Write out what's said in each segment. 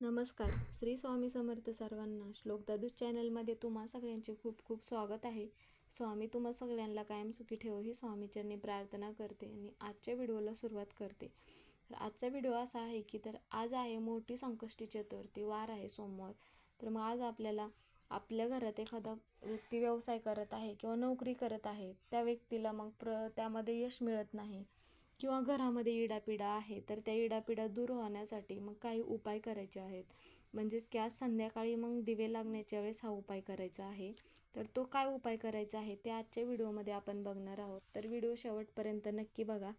नमस्कार. श्री स्वामी समर्थ सर्वांना श्लोक दादूस चॅनलमध्ये तुम्हा सगळ्यांचे खूप खूप स्वागत आहे. स्वामी तुम्हा सगळ्यांना कायम सुखी ठेव ही स्वामीचरणी प्रार्थना करते आणि आजच्या व्हिडिओला सुरुवात करते. तर आजचा व्हिडिओ असा आहे की तर आज आहे मोठी संकष्टी चतुर्थी वार आहे सोमवार. तर मग आज आपल्याला आपल्या घरात एखादा व्यक्ती व्यवसाय करत आहे किंवा नोकरी करत आहे त्या व्यक्तीला मग प्र त्यामध्ये यश मिळत नाही. किंवा घरामध्ये इडापिडा आहे तर त्या इडापिडा दूर होण्यासाठी मग काही उपाय करायचे आहेत. म्हणजेच की आज संध्याकाळी मग दिवे लागण्याच्या वेळेस हा उपाय करायचा आहे. तर तो काय उपाय करायचा आहे ते आजच्या व्हिडिओमध्ये आपण बघणार आहोत. तर व्हिडिओ शेवटपर्यंत नक्की बघा.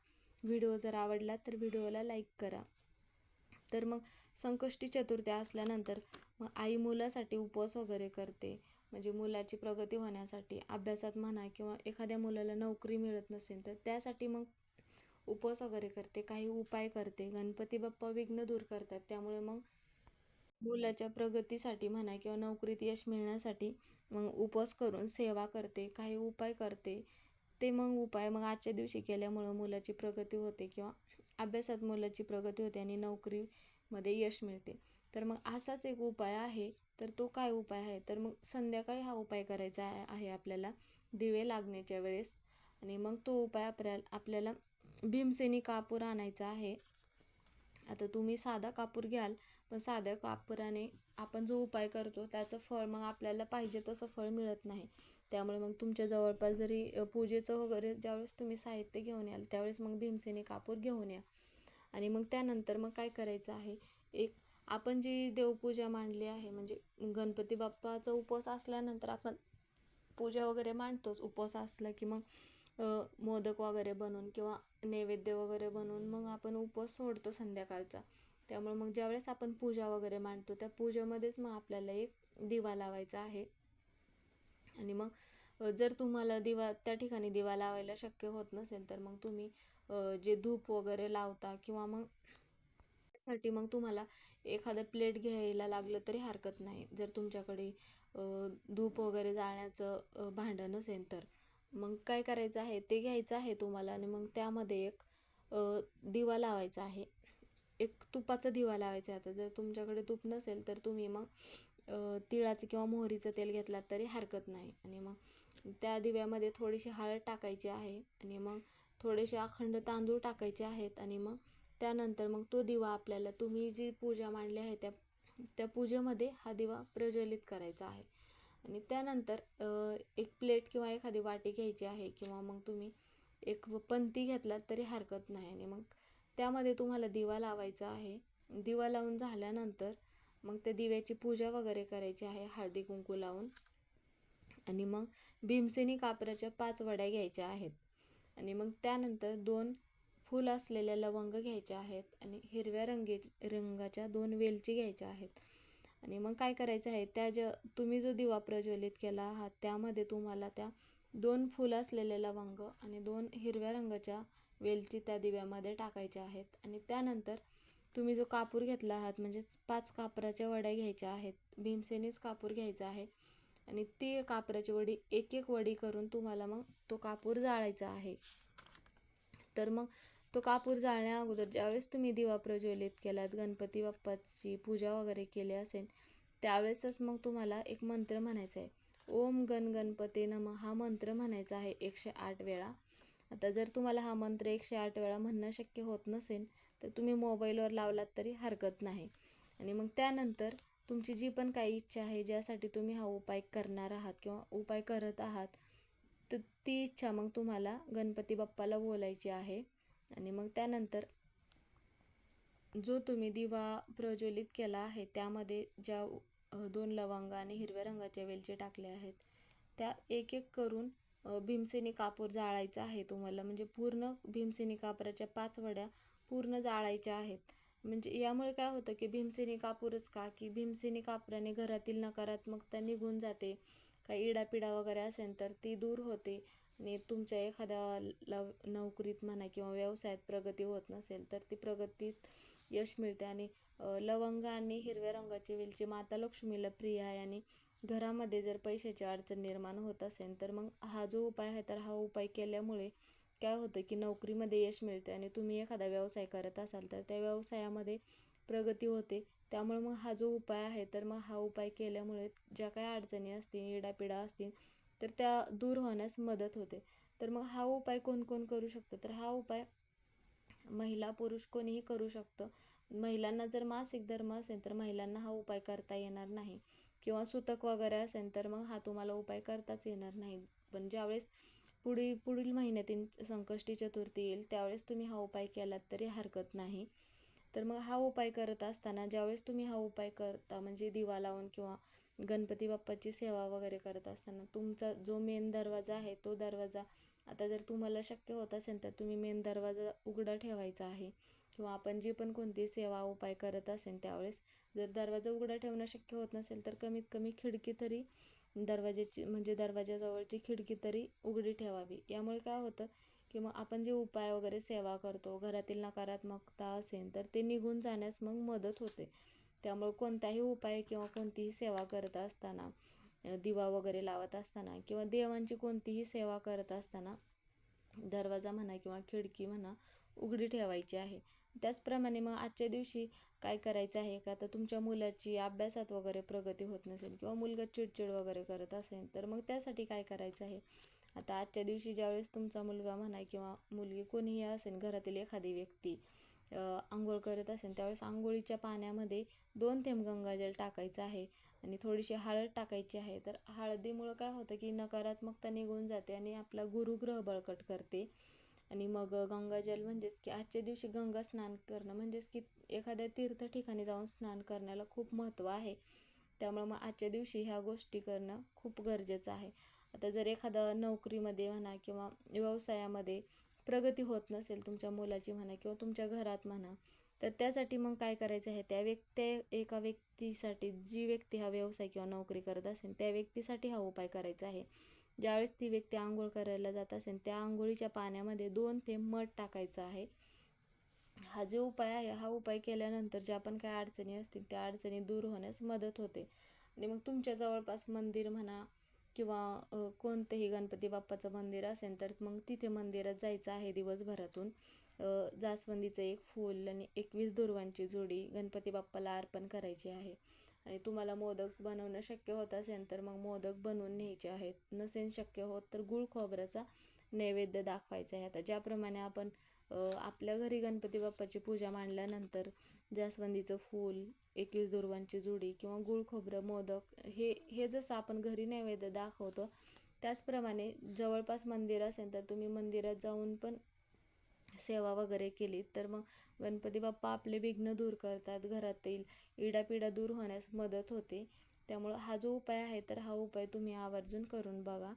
व्हिडिओ जर आवडला तर व्हिडिओला लाईक करा. तर मग संकष्टी चतुर्थी असल्यानंतर मग आई मुलासाठी उपवास वगैरे करते. म्हणजे मुलाची प्रगती होण्यासाठी अभ्यासात म्हणा किंवा एखाद्या मुलाला नोकरी मिळत नसेल तर त्यासाठी मग उपवास वगैरे करते काही उपाय करते. गणपती बाप्पा विघ्न दूर करतात. त्यामुळे मग मुलाच्या प्रगतीसाठी म्हणा किंवा नोकरीत यश मिळण्यासाठी मग उपवास करून सेवा करते काही उपाय करते. ते मग उपाय मग आजच्या दिवशी केल्यामुळं मुलाची प्रगती होते किंवा अभ्यासात मुलाची प्रगती होते आणि नोकरीमध्ये यश मिळते. तर मग असाच एक उपाय आहे. तर तो काय उपाय आहे? तर मग संध्याकाळी हा उपाय करायचा आहे आपल्याला दिवे लागण्याच्या वेळेस. आणि मग तो उपाय आपल्याला आपल्याला भीमसेनी कापूर आणायचा आहे. आता तुम्ही साधा कापूर घ्याल पण साध्या कापुराने आपण जो उपाय करतो त्याचं फळ मग आपल्याला पाहिजे तसं फळ मिळत नाही. त्यामुळे मग तुमच्या जवळपास जरी पूजेचं वगैरे ज्यावेळेस तुम्ही साहित्य घेऊन याल त्यावेळेस मग भीमसेनी कापूर घेऊन या. आणि मग त्यानंतर मग काय करायचं आहे? एक आपण जी देवपूजा मांडली आहे म्हणजे गणपती बाप्पाचा उपवास असल्यानंतर आपण पूजा वगैरे मांडतोच उपवास असला की मग मोदक वगैरे बनवून किंवा नैवेद्य वगैरे बनवून मग आपण उपवास सोडतो संध्याकाळचा. त्यामुळे मग ज्यावेळेस आपण पूजा वगैरे मांडतो त्या पूजेमध्येच मग आपल्याला एक दिवा लावायचा आहे. आणि मग जर तुम्हाला दिवा त्या ठिकाणी दिवा लावायला शक्य होत नसेल तर मग तुम्ही जे धूप वगैरे लावता किंवा मग साठी मग तुम्हाला एखादं प्लेट घ्यायला लागलं तरी हरकत नाही. जर तुमच्याकडे धूप वगैरे जाळण्याचं भांडं नसेल तर. मग काय करायचं आहे? ते घ्यायचं आहे तुम्हाला आणि मग त्यामध्ये एक दिवा लावायचा आहे. एक तुपाचा दिवा लावायचा आहे आता. जर तुमच्याकडे तूप नसेल तर तुम्ही मग तिळाचं किंवा मोहरीचं तेल घेतलात तरी हरकत नाही. आणि मग त्या दिव्यामध्ये थोडीशी हळद टाकायची आहे आणि मग थोडेसे अखंड तांदूळ टाकायचे आहेत आणि मग त्यानंतर मग तो दिवा आपल्याला तुम्ही जी पूजा मांडली आहे त्या त्या पूजेमध्ये हा दिवा प्रज्वलित करायचा आहे. आणि त्यानंतर एक प्लेट किंवा एखादी वाटी घ्यायची आहे किंवा मग तुम्ही एक पंती घेतलात तरी हरकत नाही. आणि मग त्यामध्ये तुम्हाला दिवा लावायचा आहे. दिवा लावून झाल्यानंतर मग त्या दिव्याची पूजा वगैरे करायची आहे हळदी कुंकू लावून. आणि मग भीमसेनी कापराच्या पाच वड्या घ्यायच्या आहेत. आणि मग त्यानंतर दोन फूल असलेल्या लवंग घ्यायच्या आहेत. आणि हिरव्या रंगे रंगाच्या दोन वेलची घ्यायच्या आहेत. आणि मग काय करायचं आहे त्या ज्या तुम्ही जो दिवा प्रज्वलित केला आहात त्यामध्ये तुम्हाला त्या दोन फुलं असलेले लवंग आणि दोन हिरव्या रंगाच्या वेलची त्या दिव्यामध्ये टाकायच्या आहेत. आणि त्यानंतर तुम्ही जो कापूर घेतला आहात म्हणजेच पाच कापराच्या वड्या घ्यायच्या आहेत भीमसेनीच कापूर घ्यायचा आहे. आणि ती कापराची वडी एक एक वडी करून तुम्हाला मग तो कापूर जाळायचा आहे. तर मग तो कापूर जाळण्या अगोदर ज्यावेळेस तुम्ही दिवा प्रज्वलित केलात गणपती बाप्पाची पूजा वगैरे केली असेल त्यावेळेसच मग तुम्हाला एक मंत्र म्हणायचा आहे. ओम गण गणपती नम हा मंत्र म्हणायचा आहे एकशे आठ वेळा. आता जर तुम्हाला हा मंत्र एकशे आठ वेळा म्हणणं शक्य होत नसेल तर तुम्ही मोबाईलवर लावलात तरी हरकत नाही. आणि मग त्यानंतर तुमची जी पण काही इच्छा आहे ज्यासाठी तुम्ही हा उपाय करणार आहात किंवा उपाय करत आहात तर ती इच्छा मग तुम्हाला गणपती बाप्पाला बोलायची आहे. आणि मग त्यानंतर जो तुम्ही दिवा प्रज्वलित केला आहे त्यामध्ये ज्या दोन लवंग आणि हिरव्या रंगाच्या वेलचे टाकले आहेत त्या एक एक करून भीमसेनी कापूर जाळायचा आहे तुम्हाला. म्हणजे पूर्ण भीमसेनी कापराच्या पाच वड्या पूर्ण जाळायच्या आहेत. म्हणजे यामुळे काय होतं की भीमसेनी कापूरच का? की भीमसेनी कापराने घरातील नकारात्मकता निघून जाते. काही इडापिडा वगैरे असेल तर ती दूर होते. आणि तुमच्या एखाद्या लव नोकरीत म्हणा किंवा व्यवसायात प्रगती होत नसेल तर ती प्रगतीत यश मिळते. आणि लवंग आणि हिरव्या रंगाची वेलची माता लक्ष्मीला प्रिय आहे. आणि घरामध्ये जर पैशाची अडचण निर्माण होत असेल तर मग हा जो उपाय आहे तर हा उपाय केल्यामुळे काय होतं की नोकरीमध्ये यश मिळते. आणि तुम्ही एखादा व्यवसाय करत असाल तर त्या व्यवसायामध्ये प्रगती होते. त्यामुळे मग हा जो उपाय आहे तर मग हा उपाय केल्यामुळे ज्या काही अडचणी असतील इडापिडा असतील तर त्या दूर होण्यास मदत होते. तर मग हा उपाय कोण कोण करू शकतं? तर हा उपाय महिला पुरुष कोणीही करू शकतं. महिलांना जर मासिक धर्म असेल तर महिलांना हा उपाय करता येणार नाही. किंवा सुतक वगैरे असेल तर मग हा तुम्हाला उपाय करताच येणार नाही. पण ज्यावेळेस पुढील पुढील महिन्यातील संकष्टी चतुर्थी येईल त्यावेळेस तुम्ही हा उपाय केलात तरी हरकत नाही. तर मग हा उपाय करत असताना ज्यावेळेस तुम्ही हा उपाय करता म्हणजे दिवा लावून किंवा गणपती बाप्पाची सेवा वगैरे करत असताना तुमचा जो मेन दरवाजा आहे तो दरवाजा आता जर तुम्हाला शक्य होत असेल तर तुम्ही मेन दरवाजा उघडा ठेवायचा आहे. किंवा आपण जी पण कोणती सेवा उपाय करत असेल त्यावेळेस जर दरवाजा उघडा ठेवणं शक्य होत नसेल तर कमीत कमी खिडकी तरी दरवाज्याची म्हणजे दरवाजाजवळची खिडकी तरी उघडी ठेवावी. यामुळे काय होतं की मग आपण जे उपाय वगैरे सेवा करतो घरातील नकारात्मकता असेल तर ते निघून जाण्यास मग मदत होते. त्यामुळे कोणताही उपाय किंवा कोणतीही सेवा करत असताना दिवा वगैरे लावत असताना किंवा देवांची कोणतीही सेवा करत असताना दरवाजा म्हणा किंवा खिडकी म्हणा उघडी ठेवायची आहे. त्याचप्रमाणे मग आजच्या दिवशी काय करायचं आहे का? तर तुमच्या मुलाची अभ्यासात वगैरे प्रगती होत नसेल किंवा मुलगा चिडचिड वगैरे करत असेल तर मग त्यासाठी काय करायचं आहे? आता आजच्या दिवशी ज्यावेळेस तुमचा मुलगा म्हणा किंवा मुलगी कोणीही असेल घरातील एखादी व्यक्ती आंघोळ करत असेल त्यावेळेस आंघोळीच्या पाण्यामध्ये दोन थेंब गंगाजल टाकायचं आहे आणि थोडीशी हळद टाकायची आहे. तर हळदीमुळं काय होतं की नकारात्मकता निघून जाते आणि आपला गुरुग्रह बळकट करते. आणि मग गंगाजल म्हणजेच की आजच्या दिवशी गंगा स्नान करणं म्हणजेच की एखाद्या तीर्थ ठिकाणी जाऊन स्नान करण्याला खूप महत्त्व आहे. त्यामुळे मग आजच्या दिवशी ह्या गोष्टी करणं खूप गरजेचं आहे. आता जर एखादा नोकरीमध्ये म्हणा किंवा व्यवसायामध्ये प्रगती होत नसेल तुमच्या मुलाची म्हणा किंवा तुमच्या घरात म्हणा तर त्यासाठी मग काय करायचं आहे? त्या व्यक्ती एका व्यक्तीसाठी जी व्यक्ती हा व्यवसाय किंवा नोकरी करत असेल त्या व्यक्तीसाठी हा उपाय करायचा आहे. ज्यावेळेस ती व्यक्ती आंघोळ करायला जात असेल त्या आंघोळीच्या पाण्यामध्ये दोन ते मध टाकायचं आहे. हा जो उपाय आहे हा उपाय केल्यानंतर ज्या पण काही अडचणी असतील त्या अडचणी दूर होण्यास मदत होते. आणि मग तुमच्या जवळपास मंदिर म्हणा किंवा कोणतंही गणपती बाप्पाचं मंदिर असेल तर मग तिथे मंदिरात जायचं आहे दिवसभरातून. जास्वंदीचं एक फूल आणि एकवीस दुर्वांची जोडी गणपती बाप्पाला अर्पण करायची आहे. आणि तुम्हाला मोदक बनवणं शक्य होत असेल तर मग मोदक बनवून न्यायचे आहेत. नसेल शक्य होत तर गुळ खोबऱ्याचा नैवेद्य दाखवायचा आहे. आता ज्याप्रमाणे आपण आपल्या घरी गणपती बाप्पाची पूजा मांडल्यानंतर जास्वंदीचं फूल एकवीस दुर्वांची जुडी किंवा गुळ खोबरं मोदक हे हे जसं आपण घरी नैवेद्य दाखवतो त्याचप्रमाणे जवळपास मंदिर असेल तर तुम्ही मंदिरात जाऊन पण सेवा वगैरे केली तर मग गणपती बाप्पा आपले विघ्न दूर करतात घरातील इडापिडा दूर होण्यास मदत होते. त्यामुळं हा जो उपाय आहे तर हा उपाय तुम्ही आवर्जून करून बघा.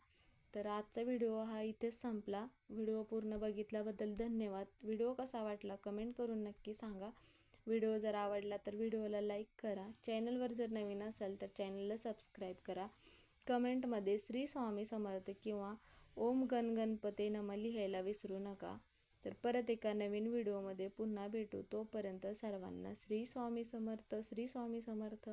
तर आजचा व्हिडिओ हा इथेच संपला. व्हिडिओ पूर्ण बघितल्याबद्दल धन्यवाद. व्हिडिओ कसा वाटला कमेंट करून नक्की सांगा. व्हिडिओ जर आवडला तर व्हिडिओला लाईक करा. चॅनलवर जर नवीन असाल तर चॅनलला सबस्क्राईब करा. कमेंटमध्ये श्री स्वामी समर्थ किंवा ओम गण गणपते नम लिहायला विसरू नका. तर परत एका नवीन व्हिडिओमध्ये पुन्हा भेटू. तोपर्यंत सर्वांना श्री स्वामी समर्थ श्री स्वामी समर्थ.